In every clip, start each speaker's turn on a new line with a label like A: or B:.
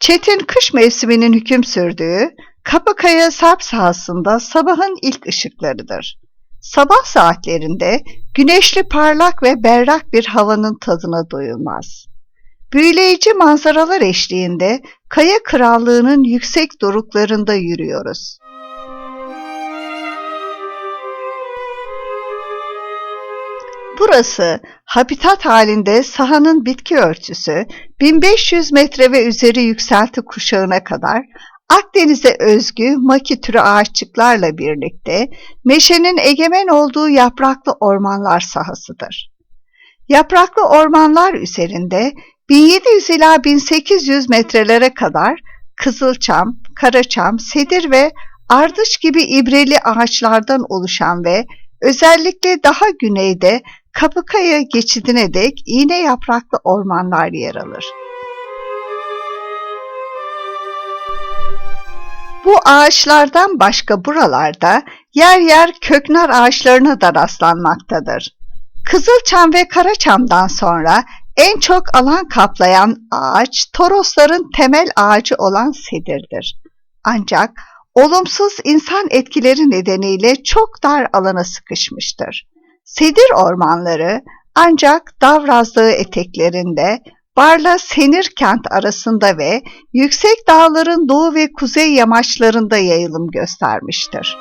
A: Çetin kış mevsiminin hüküm sürdüğü Kapıkaya Sarp sahasında sabahın ilk ışıklarıdır. Sabah saatlerinde güneşli parlak ve berrak bir havanın tadına doyulmaz. Büyüleyici manzaralar eşliğinde Kaya Krallığı'nın yüksek doruklarında yürüyoruz. Burası habitat halinde sahanın bitki örtüsü 1500 metre ve üzeri yükselti kuşağına kadar Akdeniz'e özgü maki türü ağaççıklarla birlikte meşenin egemen olduğu yapraklı ormanlar sahasıdır. Yapraklı ormanlar üzerinde 1700 ila 1800 metrelere kadar kızılçam, karaçam, sedir ve ardıç gibi ibreli ağaçlardan oluşan ve özellikle daha güneyde Kapıkaya geçidine dek iğne yapraklı ormanlar yer alır. Bu ağaçlardan başka buralarda yer yer köknar ağaçlarına da rastlanmaktadır. Kızılçam ve karaçamdan sonra en çok alan kaplayan ağaç Torosların temel ağacı olan sedirdir. Ancak olumsuz insan etkileri nedeniyle çok dar alana sıkışmıştır. Sedir ormanları ancak Davrazlığı eteklerinde Barla Senir kent arasında ve yüksek dağların doğu ve kuzey yamaçlarında yayılım göstermiştir.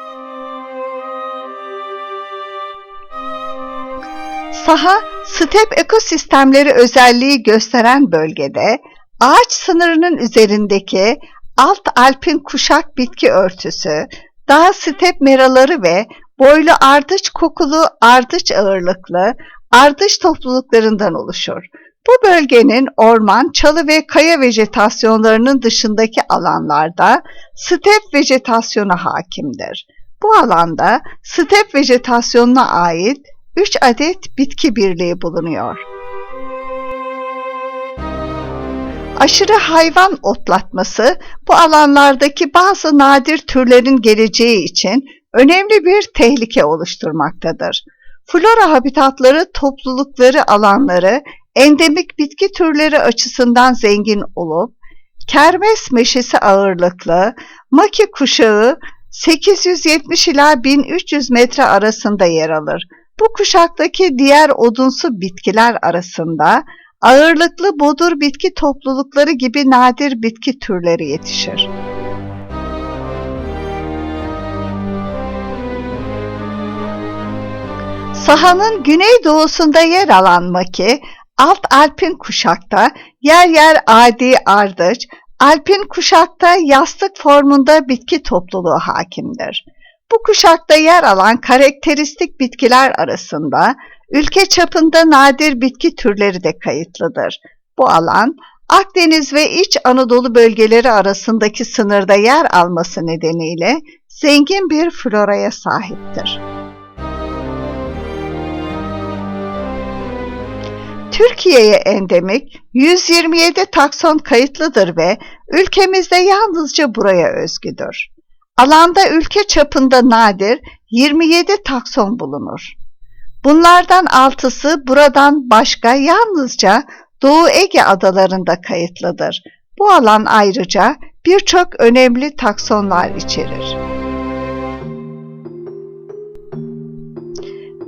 A: Saha, step ekosistemleri özelliği gösteren bölgede ağaç sınırının üzerindeki alt alpin kuşak bitki örtüsü, dağ step meraları ve boylu ardıç kokulu ardıç ağırlıklı ardıç topluluklarından oluşur. Bu bölgenin orman, çalı ve kaya vejetasyonlarının dışındaki alanlarda step vejetasyonu hakimdir. Bu alanda step vejetasyonuna ait 3 adet bitki birliği bulunuyor. Aşırı hayvan otlatması bu alanlardaki bazı nadir türlerin geleceği için önemli bir tehlike oluşturmaktadır. Flora habitatları toplulukları alanları endemik bitki türleri açısından zengin olup, kermes meşesi ağırlıklı, maki kuşağı 870 ila 1300 metre arasında yer alır. Bu kuşaktaki diğer odunsu bitkiler arasında ağırlıklı bodur bitki toplulukları gibi nadir bitki türleri yetişir. Sahanın güneydoğusunda yer alan Maki, alt alpin kuşakta yer yer adi ardıç, alpin kuşakta yastık formunda bitki topluluğu hakimdir. Bu kuşakta yer alan karakteristik bitkiler arasında ülke çapında nadir bitki türleri de kayıtlıdır. Bu alan Akdeniz ve İç Anadolu bölgeleri arasındaki sınırda yer alması nedeniyle zengin bir floraya sahiptir. Türkiye'ye endemik 127 takson kayıtlıdır ve ülkemizde yalnızca buraya özgüdür. Alanda ülke çapında nadir 27 takson bulunur. Bunlardan altısı buradan başka yalnızca Doğu Ege adalarında kayıtlıdır. Bu alan ayrıca birçok önemli taksonlar içerir.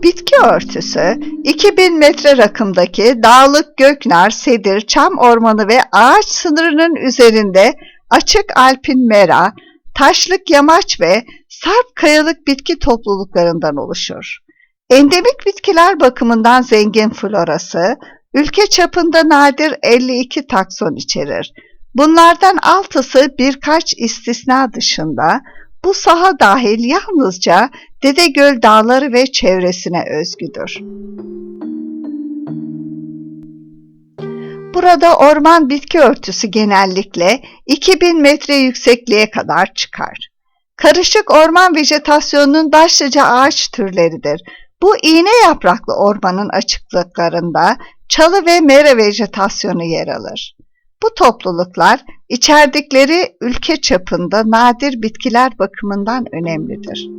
A: Bitki örtüsü 2000 metre rakımdaki dağlık göknar, sedir, çam ormanı ve ağaç sınırının üzerinde açık alpin mera, taşlık yamaç ve sarp kayalık bitki topluluklarından oluşur. Endemik bitkiler bakımından zengin florası, ülke çapında nadir 52 takson içerir. Bunlardan altısı birkaç istisna dışında bu saha dahil yalnızca Dedegöl dağları ve çevresine özgüdür. Burada orman bitki örtüsü genellikle 2000 metre yüksekliğe kadar çıkar. Karışık orman vejetasyonunun başlıca ağaç türleridir. Bu iğne yapraklı ormanın açıklıklarında çalı ve mere vejetasyonu yer alır. Bu topluluklar içerdikleri ülke çapında nadir bitkiler bakımından önemlidir.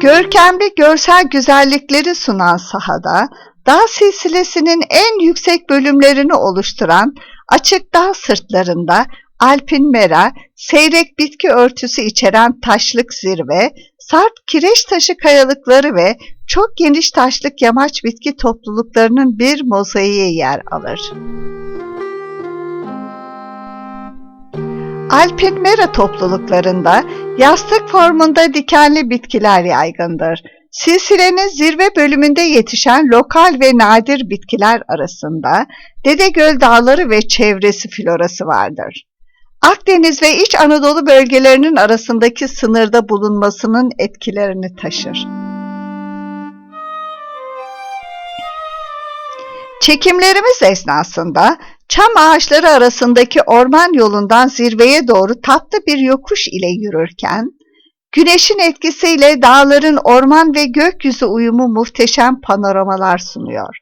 A: Görkemli görsel güzellikleri sunan sahada dağ silsilesinin en yüksek bölümlerini oluşturan açık dağ sırtlarında alpin mera, seyrek bitki örtüsü içeren taşlık zirve, sarp kireç taşı kayalıkları ve çok geniş taşlık yamaç bitki topluluklarının bir mozaiği yer alır. Alpin mera topluluklarında yastık formunda dikenli bitkiler yaygındır. Silsilenin zirve bölümünde yetişen lokal ve nadir bitkiler arasında Dedegöl Dağları ve çevresi florası vardır. Akdeniz ve İç Anadolu bölgelerinin arasındaki sınırda bulunmasının etkilerini taşır. Çekimlerimiz esnasında çam ağaçları arasındaki orman yolundan zirveye doğru tatlı bir yokuş ile yürürken, güneşin etkisiyle dağların orman ve gökyüzü uyumu muhteşem panoramalar sunuyor.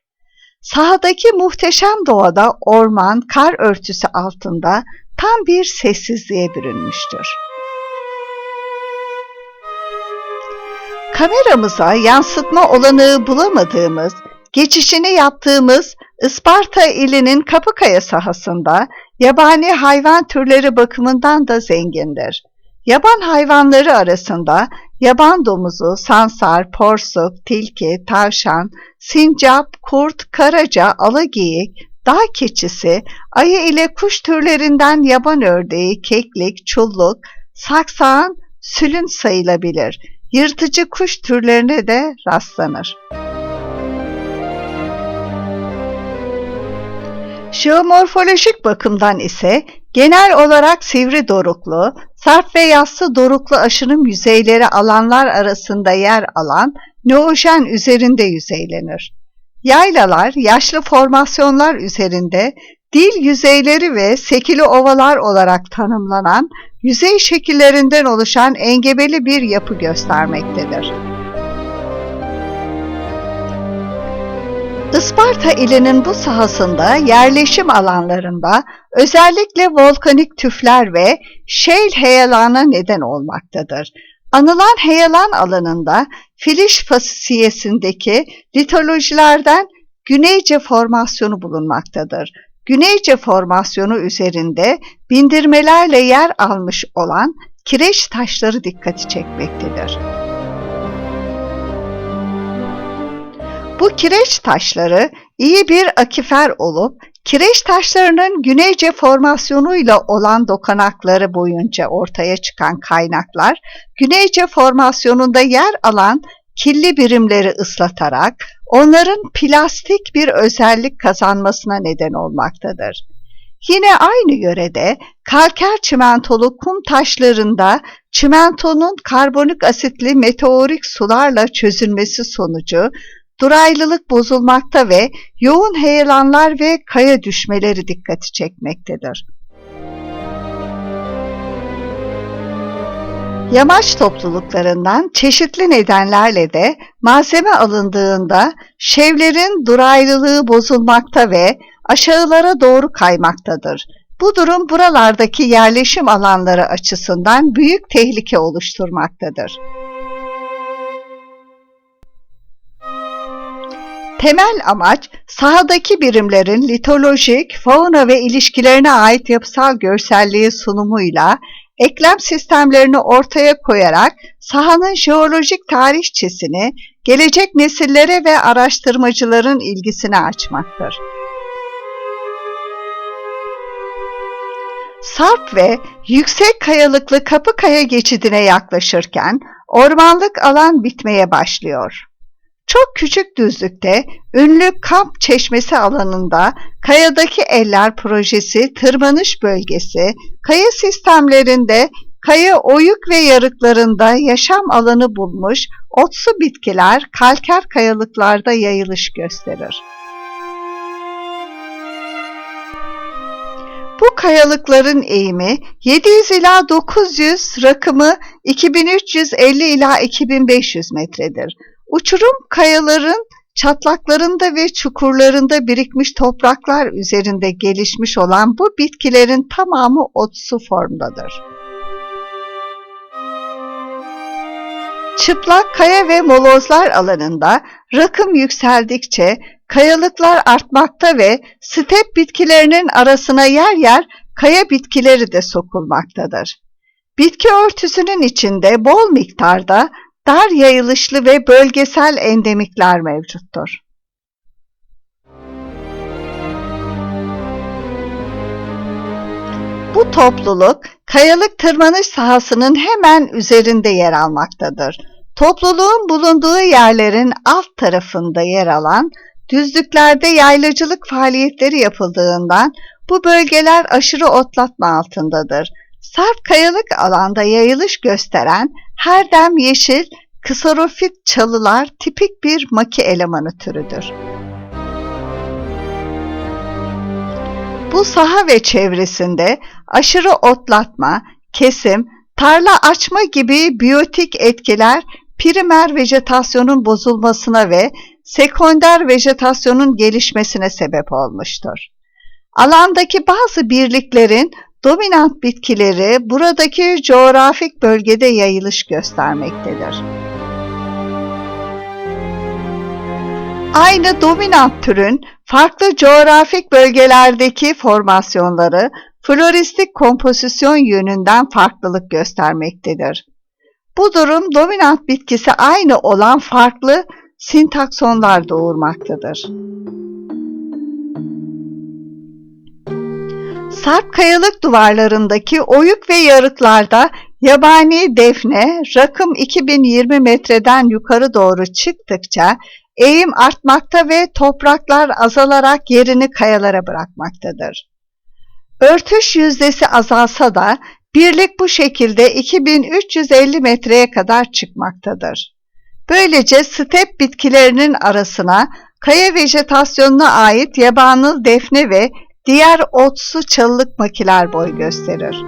A: Sahadaki muhteşem doğada orman kar örtüsü altında tam bir sessizliğe bürünmüştür. Kameramıza yansıtma olanağı bulamadığımız, geçişini yaptığımız Isparta ilinin Kapıkaya sahasında yabani hayvan türleri bakımından da zengindir. Yaban hayvanları arasında yaban domuzu, sansar, porsuk, tilki, tavşan, sincap, kurt, karaca, alageyik, dağ keçisi, ayı ile kuş türlerinden yaban ördeği, keklik, çulluk, saksağın, sülün sayılabilir. Yırtıcı kuş türlerine de rastlanır. Jeomorfolojik bakımdan ise genel olarak sivri doruklu, sarp ve yassı doruklu aşınım yüzeyleri alanlar arasında yer alan neojen üzerinde yüzeylenir. Yaylalar, yaşlı formasyonlar üzerinde dil yüzeyleri ve sekili ovalar olarak tanımlanan yüzey şekillerinden oluşan engebeli bir yapı göstermektedir. Isparta ilinin bu sahasında yerleşim alanlarında özellikle volkanik tüfler ve şeil heyelana neden olmaktadır. Anılan heyelan alanında Filiş fasiyesindeki litolojilerden Güneyce formasyonu bulunmaktadır. Güneyce formasyonu üzerinde bindirmelerle yer almış olan kireç taşları dikkati çekmektedir. Bu kireç taşları iyi bir akifer olup kireç taşlarının güneyce formasyonuyla olan dokanakları boyunca ortaya çıkan kaynaklar güneyce formasyonunda yer alan kirli birimleri ıslatarak onların plastik bir özellik kazanmasına neden olmaktadır. Yine aynı yörede kalker çimentolu kum taşlarında çimentonun karbonik asitli meteorik sularla çözülmesi sonucu duraylılık bozulmakta ve yoğun heyelanlar ve kaya düşmeleri dikkati çekmektedir. Yamaç topluluklarından çeşitli nedenlerle de malzeme alındığında şevlerin duraylılığı bozulmakta ve aşağılara doğru kaymaktadır. Bu durum buralardaki yerleşim alanları açısından büyük tehlike oluşturmaktadır. Temel amaç sahadaki birimlerin litolojik, fauna ve ilişkilerine ait yapısal görselliği sunumuyla eklem sistemlerini ortaya koyarak sahanın jeolojik tarihçesini gelecek nesillere ve araştırmacıların ilgisini açmaktır. Sarp ve yüksek kayalıklı Kapıkaya geçidine yaklaşırken ormanlık alan bitmeye başlıyor. Çok küçük düzlükte ünlü kamp çeşmesi alanında kayadaki eller projesi tırmanış bölgesi, kaya sistemlerinde kaya oyuk ve yarıklarında yaşam alanı bulmuş otsu bitkiler kalker kayalıklarda yayılış gösterir. Bu kayalıkların eğimi 700 ila 900, rakımı 2350 ila 2500 metredir. Uçurum kayaların çatlaklarında ve çukurlarında birikmiş topraklar üzerinde gelişmiş olan bu bitkilerin tamamı otsu formdadır. Çıplak kaya ve molozlar alanında rakım yükseldikçe kayalıklar artmakta ve step bitkilerinin arasına yer yer kaya bitkileri de sokulmaktadır. Bitki örtüsünün içinde bol miktarda dar yayılışlı ve bölgesel endemikler mevcuttur. Bu topluluk kayalık tırmanış sahasının hemen üzerinde yer almaktadır. Topluluğun bulunduğu yerlerin alt tarafında yer alan düzlüklerde yaylacılık faaliyetleri yapıldığından bu bölgeler aşırı otlatma altındadır. Sarp kayalık alanda yayılış gösteren her dem yeşil kısorofit çalılar tipik bir maki elemanı türüdür. Bu saha ve çevresinde aşırı otlatma, kesim, tarla açma gibi biyotik etkiler primer vejetasyonun bozulmasına ve sekonder vejetasyonun gelişmesine sebep olmuştur. Alandaki bazı birliklerin dominant bitkileri buradaki coğrafik bölgede yayılış göstermektedir. Aynı dominant türün farklı coğrafik bölgelerdeki formasyonları floristik kompozisyon yönünden farklılık göstermektedir. Bu durum dominant bitkisi aynı olan farklı sintaksonlar doğurmaktadır. Sarp kayalık duvarlarındaki oyuk ve yarıklarda yabani defne rakım 2020 metreden yukarı doğru çıktıkça eğim artmakta ve topraklar azalarak yerini kayalara bırakmaktadır. Örtüş yüzdesi azalsa da birlik bu şekilde 2350 metreye kadar çıkmaktadır. Böylece step bitkilerinin arasına kaya vejetasyonuna ait yabanıl defne ve diğer otsu çalılık makiler boy gösterir.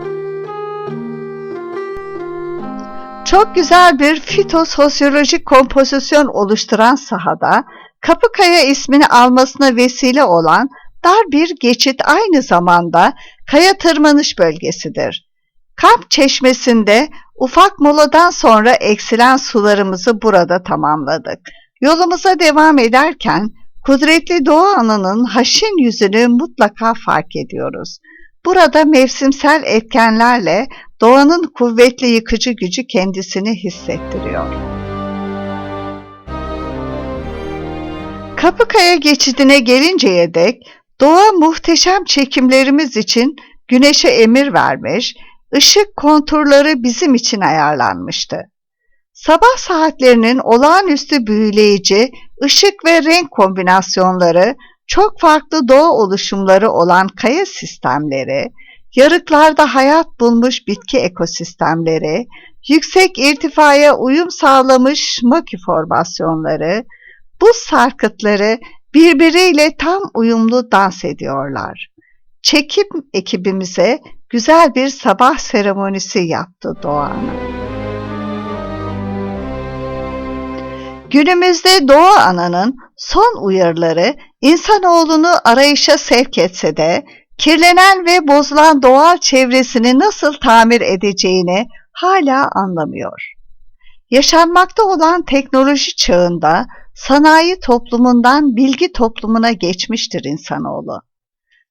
A: Çok güzel bir fitososyolojik kompozisyon oluşturan sahada Kapıkaya ismini almasına vesile olan dar bir geçit aynı zamanda kaya tırmanış bölgesidir. Kamp çeşmesinde ufak moladan sonra eksilen sularımızı burada tamamladık. Yolumuza devam ederken kudretli doğa anının haşin yüzünü mutlaka fark ediyoruz. Burada mevsimsel etkenlerle doğanın kuvvetli yıkıcı gücü kendisini hissettiriyor. Kapıkaya geçidine gelinceye dek doğa muhteşem çekimlerimiz için güneşe emir vermiş, ışık konturları bizim için ayarlanmıştı. Sabah saatlerinin olağanüstü büyüleyici ışık ve renk kombinasyonları, çok farklı doğa oluşumları olan kaya sistemleri, yarıklarda hayat bulmuş bitki ekosistemleri, yüksek irtifaya uyum sağlamış maki formasyonları, buz sarkıtları birbiriyle tam uyumlu dans ediyorlar. Çekim ekibimize güzel bir sabah seremonisi yaptı Doğan'ı. Günümüzde Doğa Ana'nın son uyarıları insanoğlunu arayışa sevk etse de kirlenen ve bozulan doğal çevresini nasıl tamir edeceğini hala anlamıyor. Yaşanmakta olan teknoloji çağında sanayi toplumundan bilgi toplumuna geçmiştir insanoğlu.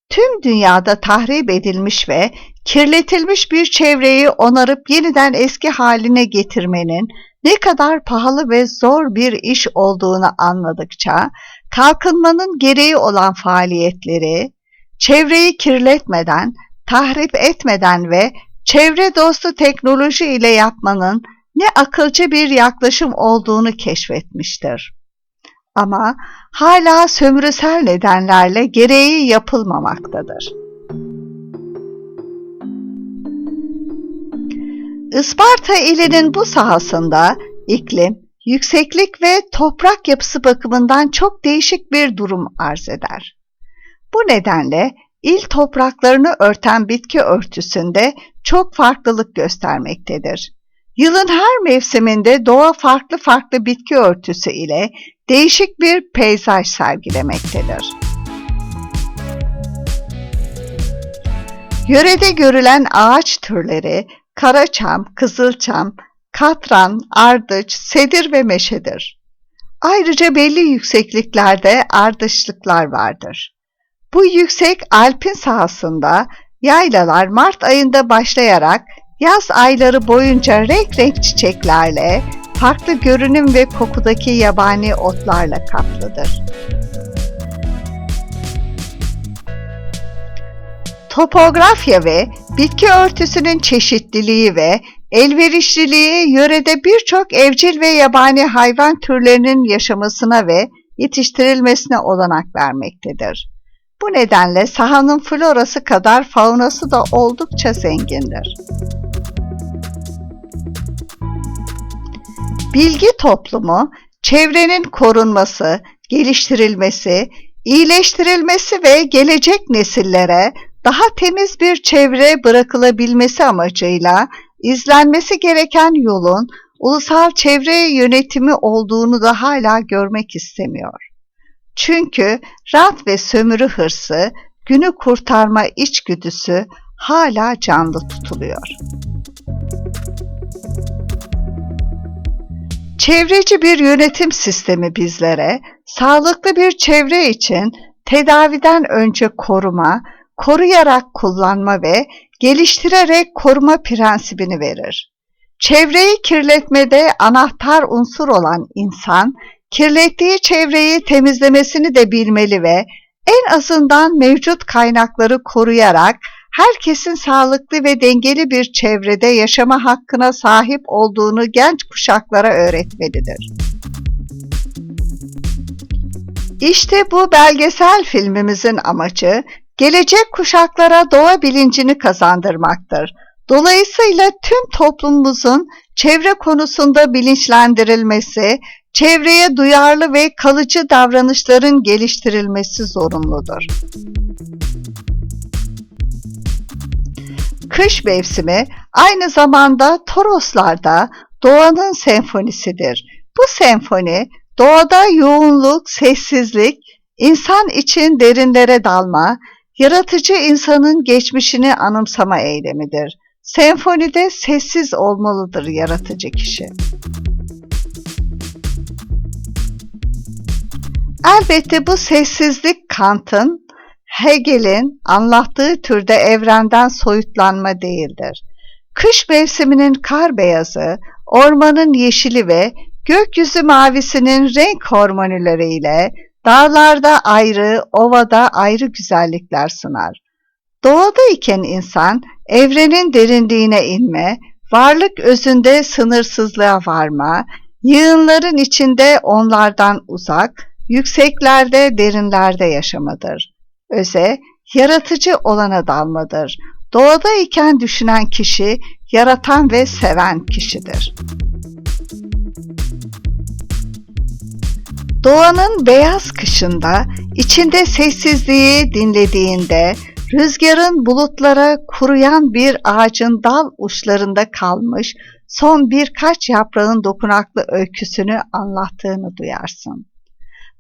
A: Tüm dünyada tahrip edilmiş ve kirletilmiş bir çevreyi onarıp yeniden eski haline getirmenin ne kadar pahalı ve zor bir iş olduğunu anladıkça kalkınmanın gereği olan faaliyetleri çevreyi kirletmeden, tahrip etmeden ve çevre dostu teknoloji ile yapmanın ne akılcı bir yaklaşım olduğunu keşfetmiştir. Ama hala sömürüsel nedenlerle gereği yapılmamaktadır. Isparta ilinin bu sahasında iklim, yükseklik ve toprak yapısı bakımından çok değişik bir durum arz eder. Bu nedenle il topraklarını örten bitki örtüsünde çok farklılık göstermektedir. Yılın her mevsiminde doğa farklı farklı bitki örtüsü ile değişik bir peyzaj sergilemektedir. Yörede görülen ağaç türleri karaçam, kızılçam, katran, ardıç, sedir ve meşedir. Ayrıca belli yüksekliklerde ardışlıklar vardır. Bu yüksek alpin sahasında yaylalar Mart ayında başlayarak yaz ayları boyunca renk renk çiçeklerle, farklı görünüm ve kokudaki yabani otlarla kaplıdır. Topografya ve bitki örtüsünün çeşitliliği ve elverişliliği yörede birçok evcil ve yabani hayvan türlerinin yaşamasına ve yetiştirilmesine olanak vermektedir. Bu nedenle sahanın florası kadar faunası da oldukça zengindir. Bilgi toplumu, çevrenin korunması, geliştirilmesi, iyileştirilmesi ve gelecek nesillere daha temiz bir çevre bırakılabilmesi amacıyla izlenmesi gereken yolun ulusal çevre yönetimi olduğunu da hala görmek istemiyor. Çünkü rant ve sömürü hırsı, günü kurtarma içgüdüsü hala canlı tutuluyor. Çevreci bir yönetim sistemi bizlere sağlıklı bir çevre için tedaviden önce koruma, koruyarak kullanma ve geliştirerek koruma prensibini verir. Çevreyi kirletmede anahtar unsur olan insan, kirlettiği çevreyi temizlemesini de bilmeli ve en azından mevcut kaynakları koruyarak herkesin sağlıklı ve dengeli bir çevrede yaşama hakkına sahip olduğunu genç kuşaklara öğretmelidir. İşte bu belgesel filmimizin amacı gelecek kuşaklara doğa bilincini kazandırmaktır. Dolayısıyla tüm toplumumuzun çevre konusunda bilinçlendirilmesi, çevreye duyarlı ve kalıcı davranışların geliştirilmesi zorunludur. Kış mevsimi aynı zamanda Toroslarda doğanın senfonisidir. Bu senfoni doğada yoğunluk, sessizlik, insan için derinlere dalma, yaratıcı insanın geçmişini anımsama eylemidir. Senfonide sessiz olmalıdır yaratıcı kişi. Elbette bu sessizlik Kant'ın, Hegel'in anlattığı türde evrenden soyutlanma değildir. Kış mevsiminin kar beyazı, ormanın yeşili ve gökyüzü mavisinin renk hormonileriyle dağlarda ayrı, ovada ayrı güzellikler sunar. Doğada iken insan evrenin derinliğine inme, varlık özünde sınırsızlığa varma, yığınların içinde onlardan uzak, yükseklerde derinlerde yaşamadır. Öze, yaratıcı olana dalmadır. Doğada iken düşünen kişi, yaratan ve seven kişidir. Doğanın beyaz kışında, içinde sessizliği dinlediğinde, rüzgarın bulutlara kuruyan bir ağacın dal uçlarında kalmış son birkaç yaprağın dokunaklı öyküsünü anlattığını duyarsın.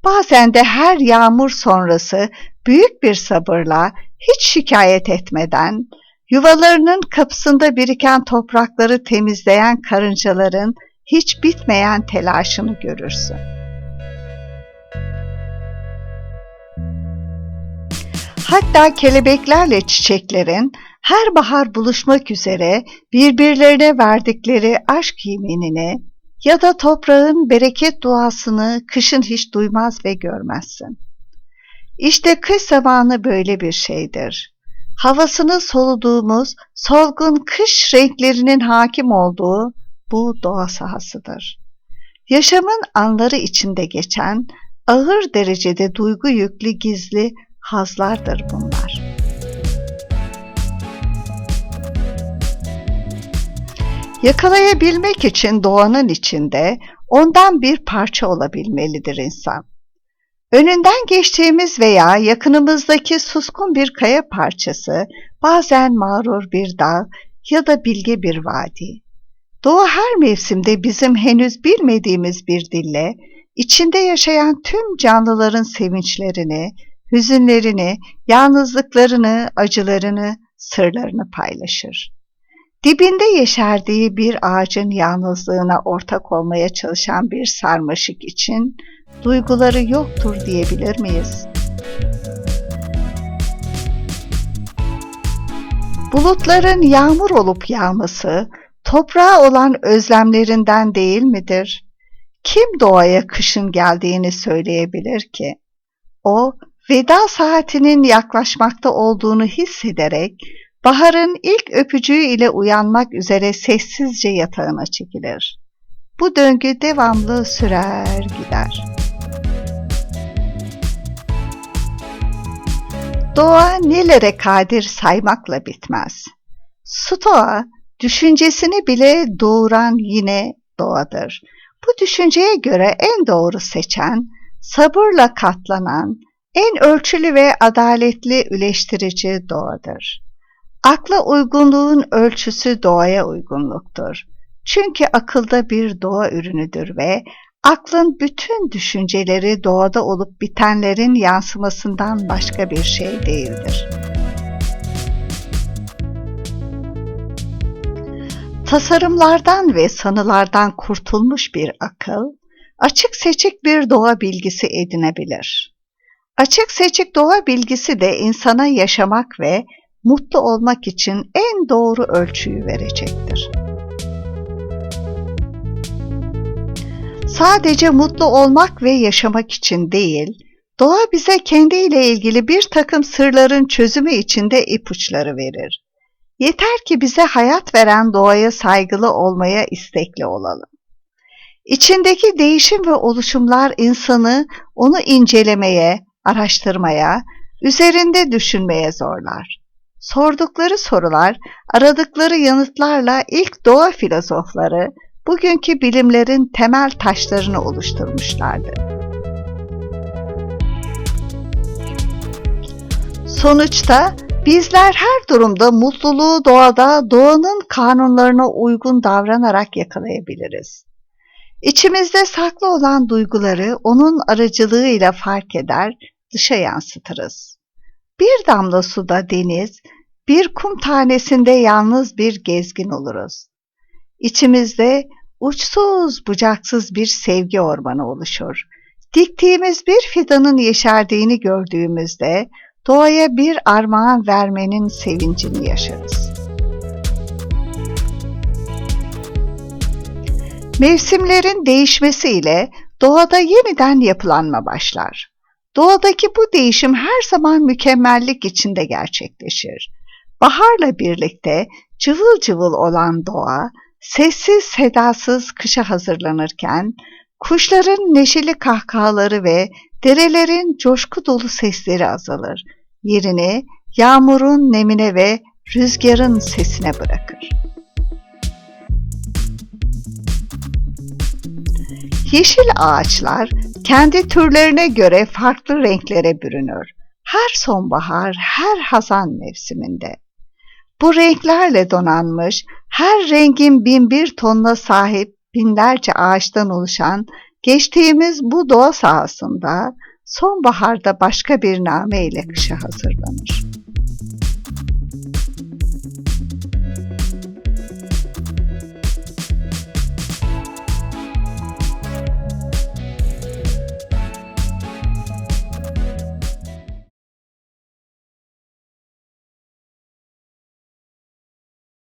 A: Bazen de her yağmur sonrası büyük bir sabırla, hiç şikayet etmeden, yuvalarının kapısında biriken toprakları temizleyen karıncaların hiç bitmeyen telaşını görürsün. Hatta kelebeklerle çiçeklerin her bahar buluşmak üzere birbirlerine verdikleri aşk yeminini ya da toprağın bereket duasını kışın hiç duymaz ve görmezsin. İşte kış zamanı böyle bir şeydir. Havasını soluduğumuz solgun kış renklerinin hakim olduğu bu doğa sahasıdır. Yaşamın anları içinde geçen ağır derecede duygu yüklü gizli hazlardır bunlar. Yakalayabilmek için doğanın içinde ondan bir parça olabilmelidir insan. Önünden geçtiğimiz veya yakınımızdaki suskun bir kaya parçası, bazen mağrur bir dağ ya da bilge bir vadi. Doğa her mevsimde bizim henüz bilmediğimiz bir dille, içinde yaşayan tüm canlıların sevinçlerini, hüzünlerini, yalnızlıklarını, acılarını, sırlarını paylaşır. dibinde yeşerdiği bir ağacın yalnızlığına ortak olmaya çalışan bir sarmaşık için duyguları yoktur diyebilir miyiz? Bulutların yağmur olup yağması, toprağa olan özlemlerinden değil midir? Kim doğaya kışın geldiğini söyleyebilir ki? O, veda saatinin yaklaşmakta olduğunu hissederek, baharın ilk öpücüğü ile uyanmak üzere sessizce yatağına çekilir. Bu döngü devamlı sürer gider. Doğa nelere kadir saymakla bitmez. Stoa, düşüncesini bile doğuran yine doğadır. Bu düşünceye göre en doğru seçen, sabırla katlanan, en ölçülü ve adaletli üleştirici doğadır. Akla uygunluğun ölçüsü doğaya uygunluktur. Çünkü akılda bir doğa ürünüdür ve aklın bütün düşünceleri doğada olup bitenlerin yansımasından başka bir şey değildir. Tasarımlardan ve sanılardan kurtulmuş bir akıl, açık seçik bir doğa bilgisi edinebilir. Açık seçik doğa bilgisi de insana yaşamak ve mutlu olmak için en doğru ölçüyü verecektir. Sadece mutlu olmak ve yaşamak için değil, doğa bize kendiyle ilgili bir takım sırların çözümü içinde ipuçları verir. Yeter ki bize hayat veren doğaya saygılı olmaya istekli olalım. İçindeki değişim ve oluşumlar insanı onu incelemeye, araştırmaya, üzerinde düşünmeye zorlar. Sordukları sorular, aradıkları yanıtlarla ilk doğa filozofları bugünkü bilimlerin temel taşlarını oluşturmuşlardı. Sonuçta bizler her durumda mutluluğu doğada, doğanın kanunlarına uygun davranarak yakalayabiliriz. İçimizde saklı olan duyguları onun aracılığıyla fark eder, dışa yansıtırız. Bir damla suda deniz, bir kum tanesinde yalnız bir gezgin oluruz. İçimizde uçsuz bucaksız bir sevgi ormanı oluşur. Diktiğimiz bir fidanın yeşerdiğini gördüğümüzde doğaya bir armağan vermenin sevincini yaşarız. Mevsimlerin değişmesiyle doğada yeniden yapılanma başlar. Doğadaki bu değişim her zaman mükemmellik içinde gerçekleşir. Baharla birlikte cıvıl cıvıl olan doğa, sessiz sedasız kışa hazırlanırken, kuşların neşeli kahkahaları ve derelerin coşku dolu sesleri azalır. Yerini yağmurun nemine ve rüzgarın sesine bırakır. Yeşil ağaçlar kendi türlerine göre farklı renklere bürünür. Her sonbahar, her hazan mevsiminde. Bu renklerle donanmış, her rengin bin bir tonuna sahip binlerce ağaçtan oluşan geçtiğimiz bu doğa sahasında sonbaharda başka bir name ile kışa hazırlanır.